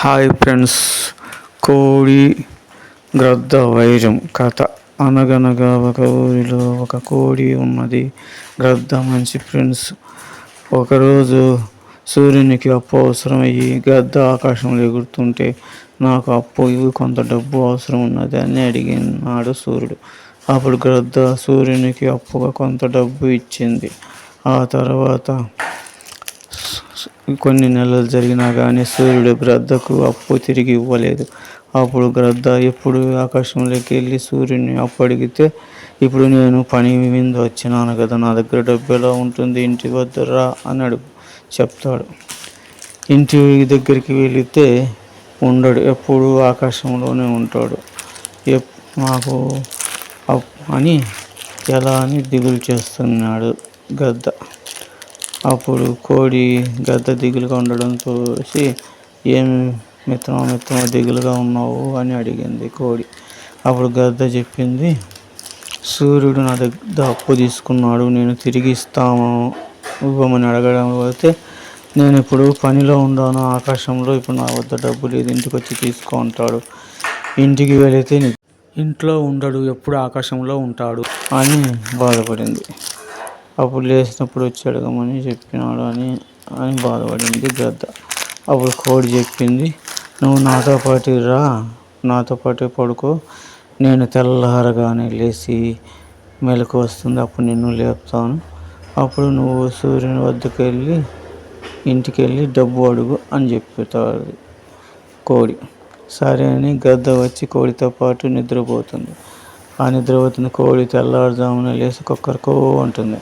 Hi friends కోడి గ్రద్ద వైరం కథ. అనగనగా ఒక ఊరిలో ఒక కోడి ఉన్నది. గ్రద్ద మంచి ఫ్రెండ్స్. ఒకరోజు సూర్యునికి అప్పు అవసరమయ్యి గద్ద ఆకాశంలో ఎగురుతుంటే నాకు అప్పు ఇవి కొంత డబ్బు అవసరం ఉన్నది అని అడిగినాడు సూర్యుడు. అప్పుడు గ్రద్ద సూర్యునికి అప్పుగా కొంత డబ్బు ఇచ్చింది. ఆ తర్వాత కొన్ని నెలలు జరిగినా కానీ సూర్యుడు గ్రద్దకు అప్పు తిరిగి ఇవ్వలేదు. అప్పుడు గ్రద్ద ఎప్పుడు ఆకాశంలోకి వెళ్ళి సూర్యుని అప్పు అడిగితే ఇప్పుడు నేను పని మీద వచ్చినాను కదా నా దగ్గర డబ్బు ఎలా ఉంటుంది? ఇంటి వద్ద రా అని అడుగు చెప్తాడు. ఇంటి దగ్గరికి వెళితే ఉండడు ఎప్పుడు ఆకాశంలోనే ఉంటాడు. ఎప్ అప్ అని ఎలా అని దిగులు చేస్తున్నాడు గద్ద అప్పుడు కోడి గద్ద దిగులుగా ఉండడం చూసి ఏమి మిత్రమా మిత్రమా దిగులుగా ఉన్నావు? అని అడిగింది కోడి. అప్పుడు గద్ద చెప్పింది సూర్యుడు నా దగ్గర అప్పు తీసుకున్నాడు నేను తిరిగి ఇస్తాము ఇవ్వమని అడగడం పోతే నేను ఇప్పుడు పనిలో ఉన్నాను ఆకాశంలో ఇప్పుడు నా వద్ద డబ్బు లేదు ఇంటికి వచ్చి తీసుకో అంటాడు. ఇంటికి వెళితే ఇంట్లో ఉండడు ఎప్పుడు ఆకాశంలో ఉంటాడు అని బాధపడింది. అప్పుడు లేచినప్పుడు వచ్చి అడగమని చెప్పినాడు అని అని బాధపడింది గద్ద. అప్పుడు కోడి చెప్పింది నువ్వు నాతో పాటు రా నాతో పాటు పడుకో. నేను తెల్లారగానే లేచి మెలకు వస్తుంది అప్పుడు నిన్ను లేపుతాను. అప్పుడు నువ్వు సూర్యుని వద్దకు వెళ్ళి ఇంటికి వెళ్ళి డబ్బు అడుగు అని చెప్తాడు కోడి. సరే అని గద్ద వచ్చి కోడితో పాటు నిద్రపోతుంది. ఆ నిద్రపోతున్న కోడి తెల్లారుజామున లేచి కుక్కరికో అంటుంది.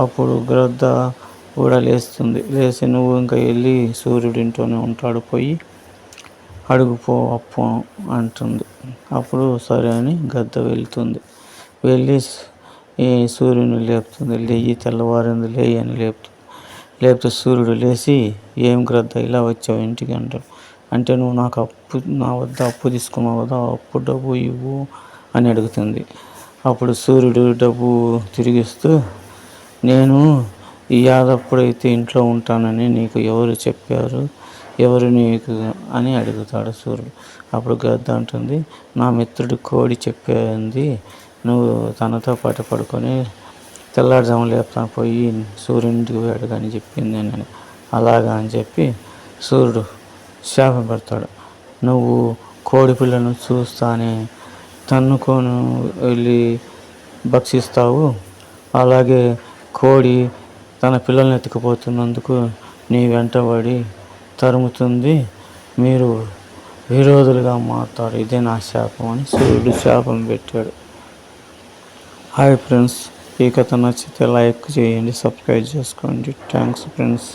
అప్పుడు గ్రద్ద కూడా లేస్తుంది. లేచి నువ్వు ఇంకా వెళ్ళి సూర్యుడింట్లోనే ఉంటాడు పోయి అడుగుపో అప్పు అంటుంది. అప్పుడు సరే అని గద్ద వెళ్తుంది. వెళ్ళి ఈ సూర్యుని లేపుతుంది. లేయి తెల్లవారింది లేయి అని లేపుతుంది. లేపితే సూర్యుడు లేచి ఏం గ్రద్ద ఇలా వచ్చావు ఇంటికి అంటాడు. అంటే నువ్వు నాకు అప్పు నా వద్ద అప్పు తీసుకున్నావు కదా అప్పు డబ్బు ఇవ్వు అని అడుగుతుంది. అప్పుడు సూర్యుడు డబ్బు తిరిగిస్తూ నేను ఈ యాదప్పుడైతే ఇంట్లో ఉంటానని నీకు ఎవరు చెప్పారు? ఎవరు నీకు అని అడుగుతాడు సూర్యుడు. అప్పుడు గద్ద అంటుంది నా మిత్రుడు కోడి చెప్పింది. నువ్వు తనతో పాటు పడుకొని తెల్లారుజాము లేపుతాను పోయి సూర్యునికి పోయాడు చెప్పింది అని అలాగా అని చెప్పి సూర్యుడు శాపం పెడతాడు. నువ్వు కోడి పిల్లను చూస్తానే తన్నుకొని వెళ్ళి భక్షిస్తావు? అలాగే కోడి తన పిల్లల్ని ఎత్తుకుపోతున్నందుకు నీ వెంటబడి తరుముతుంది. మీరు విరోధులుగా మారుతారు. ఇదే నా శాపం అని సూర్యుడు శాపం పెట్టాడు. Hi friends. ఈ కథ నచ్చితే లైక్ చేయండి సబ్స్క్రైబ్ చేసుకోండి. Thanks friends.